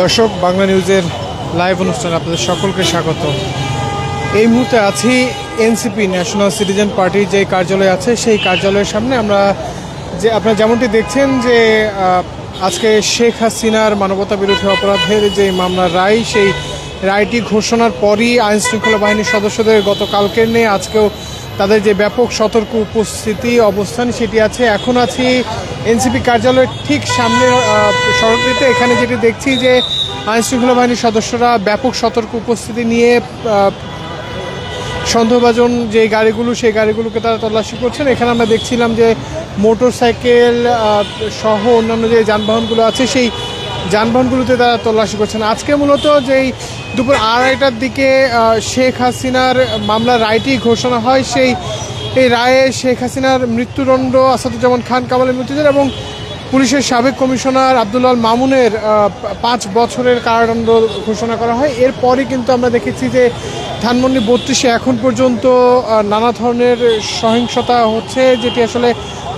দর্শক, বাংলা নিউজের লাইভ অনুষ্ঠানে আপনাদের সকলকে স্বাগত। এই মুহূর্তে আছি এনসিপি ন্যাশনাল সিটিজেন পার্টির যে কার্যালয় আছে, সেই কার্যালয়ের সামনে আমরা যে, আপনারা যেমনটি দেখছেন যে আজকে শেখ হাসিনার মানবতা বিরোধী অপরাধের যে মামলার রায়, সেই রায়টি ঘোষণার পরই আইন শৃঙ্খলা বাহিনীর সদস্যদের গতকালকের নিয়ে আজকেও তাদের যে ব্যাপক সতর্ক উপস্থিতি, অবস্থান, সেটি আছে। এখন আছি এনসিপি কার্যালয়ের ঠিক সামনে সড়কটিতে এখানে যেটি দেখছি যে আইন শৃঙ্খলা বাহিনীর সদস্যরা ব্যাপক সতর্ক উপস্থিতি নিয়ে সন্দেহভাজন যে গাড়িগুলো, সেই গাড়িগুলোকে তারা তল্লাশি করছেন। এখানে আমরা দেখছিলাম যে মোটর সাইকেল সহ অন্যান্য যে যানবাহনগুলো আছে, সেই যানবাহনগুলোতে তারা তল্লাশি করছেন। আজকে মূলত যেই দুপুর আড়াইটার দিকে শেখ হাসিনার মামলার রায়টি ঘোষণা হয়, সেই এই রায়ে শেখ হাসিনার মৃত্যুদণ্ড, আসাদুজ্জামান খান কামালের মৃত্যুদণ্ড এবং পুলিশের সাবেক কমিশনার আব্দুল্লাল মামুনের পাঁচ বছরের কারাদণ্ড ঘোষণা করা হয়। এরপরই কিন্তু আমরা দেখেছি যে ধানমন্ডি বত্রিশে এখন পর্যন্ত নানা ধরনের সহিংসতা হচ্ছে, যেটি আসলে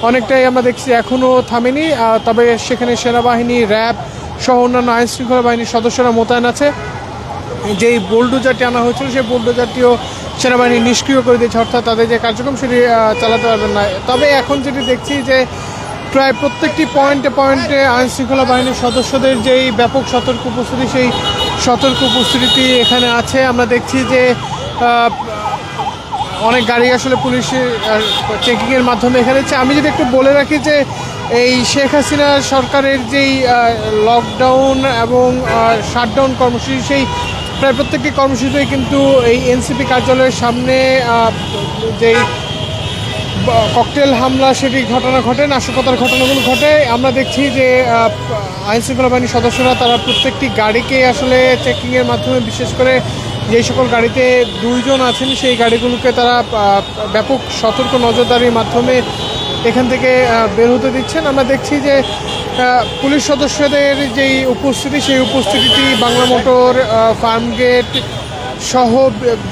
অনেকটাই আমরা দেখছি এখনও থামেনি। তবে সেখানে সেনাবাহিনী, র্যাব সহ অন্যান্য আইন শৃঙ্খলা বাহিনীর সদস্যরা মোতায়েন আছে। যেই বোলডোজারটি আনা হয়েছিল, সেই বোলডোজারটিও সেনাবাহিনী নিষ্ক্রিয় করে দিয়েছে, অর্থাৎ তাদের যে কার্যক্রম সেটি চালাতে পারবেন না। তবে এখন যেটি দেখছি যে প্রায় প্রত্যেকটি পয়েন্টে পয়েন্টে আইন শৃঙ্খলা বাহিনীর সদস্যদের যেই ব্যাপক সতর্ক উপস্থিতি, সেই সতর্ক উপস্থিতি এখানে আছে। আমরা দেখছি যে অনেক গাড়ি আসলে পুলিশের চেকিংয়ের মাধ্যমে এখানে আমি যদি একটু বলে রাখি যে এই শেখ হাসিনা সরকারের যেই লকডাউন এবং শাটডাউন কর্মসূচি সেই প্রায় প্রত্যেকটি কর্মসূচিতেই কিন্তু এই এনসিপি কার্যালয়ের সামনে যেই ককটেল হামলা সেটি ঘটনা ঘটে নাশকতার ঘটনাগুলো ঘটে। আমরা দেখছি যে আহ, আইন শৃঙ্খলা বাহিনীর সদস্যরা তারা প্রত্যেকটি গাড়িকে আসলে চেকিংয়ের মাধ্যমে বিশেষ করে যেই সকল গাড়িতে দুইজন আছেন সেই গাড়িগুলোকে তারা ব্যাপক সতর্ক নজরদারির মাধ্যমে এখান থেকে বের হতে দিচ্ছেন। আমরা দেখছি যে পুলিশ সদস্যদের যেই উপস্থিতি, সেই উপস্থিতিটি বাংলা মোটর ফার্ম গেট সহ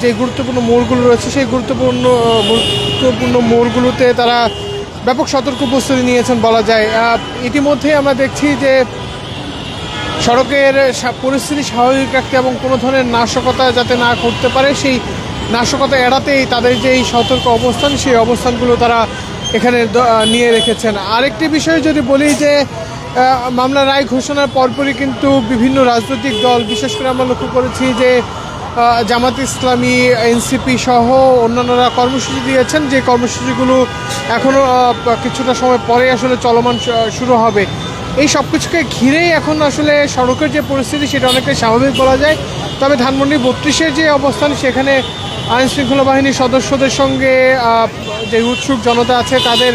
যে গুরুত্বপূর্ণ মোড়গুলো রয়েছে, সেই গুরুত্বপূর্ণ গুরুত্বপূর্ণ মোড়গুলোতে তারা ব্যাপক সতর্ক উপস্থিতি নিয়েছেন বলা যায়। ইতিমধ্যে আমরা দেখছি যে, সড়কের পরিস্থিতি স্বাভাবিক রাখতে এবং কোনো ধরনের নাশকতা যাতে না করতে পারে, সেই নাশকতা এড়াতেই তাদের যে সতর্ক অবস্থান, সেই অবস্থানগুলো তারা এখানে নিয়ে রেখেছেন। আরেকটি বিষয় যদি বলি যে মামলা রায় ঘোষণার পরপরই কিন্তু বিভিন্ন রাজনৈতিক দল, বিশেষ করে আমরা লক্ষ্য করেছি যে জামাত ইসলামী, এনসিপি সহ অন্যান্যরা কর্মসূচি দিয়েছেন। যে কর্মসূচিগুলো এখনও কিছুটা সময় পরে আসলে চলমান শুরু হবে। এই সব কিছুকে ঘিরেই এখন আসলে সড়কের যে পরিস্থিতি, সেটা অনেকটাই স্বাভাবিক বলা যায়। তবে ধানমন্ডি বত্রিশের যে অবস্থান, সেখানে আইন শৃঙ্খলা বাহিনীর সদস্যদের সঙ্গে যে উৎসুক জনতা আছে, তাদের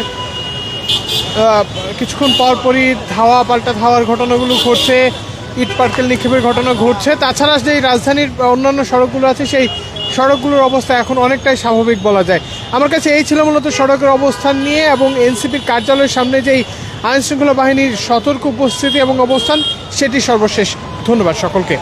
কিছুক্ষণ পর পরই ধাওয়া, পাল্টা ধাওয়ার ঘটনাগুলো ঘটছে, ইট পাটকেল নিক্ষেপের ঘটনা ঘটছে। তাছাড়া যে রাজধানীর অন্যান্য সড়কগুলো আছে, সেই সড়কগুলোর অবস্থা এখন অনেকটাই স্বাভাবিক বলা যায়। আমার কাছে এই ছিল মূলত সড়কের অবস্থান নিয়ে এবং এনসিপির কার্যালয়ের সামনে যেই আইন শৃঙ্খলা বাহিনীর সতর্ক উপস্থিতি এবং অবস্থান, সেটি সর্বশেষ। ধন্যবাদ সকলকে।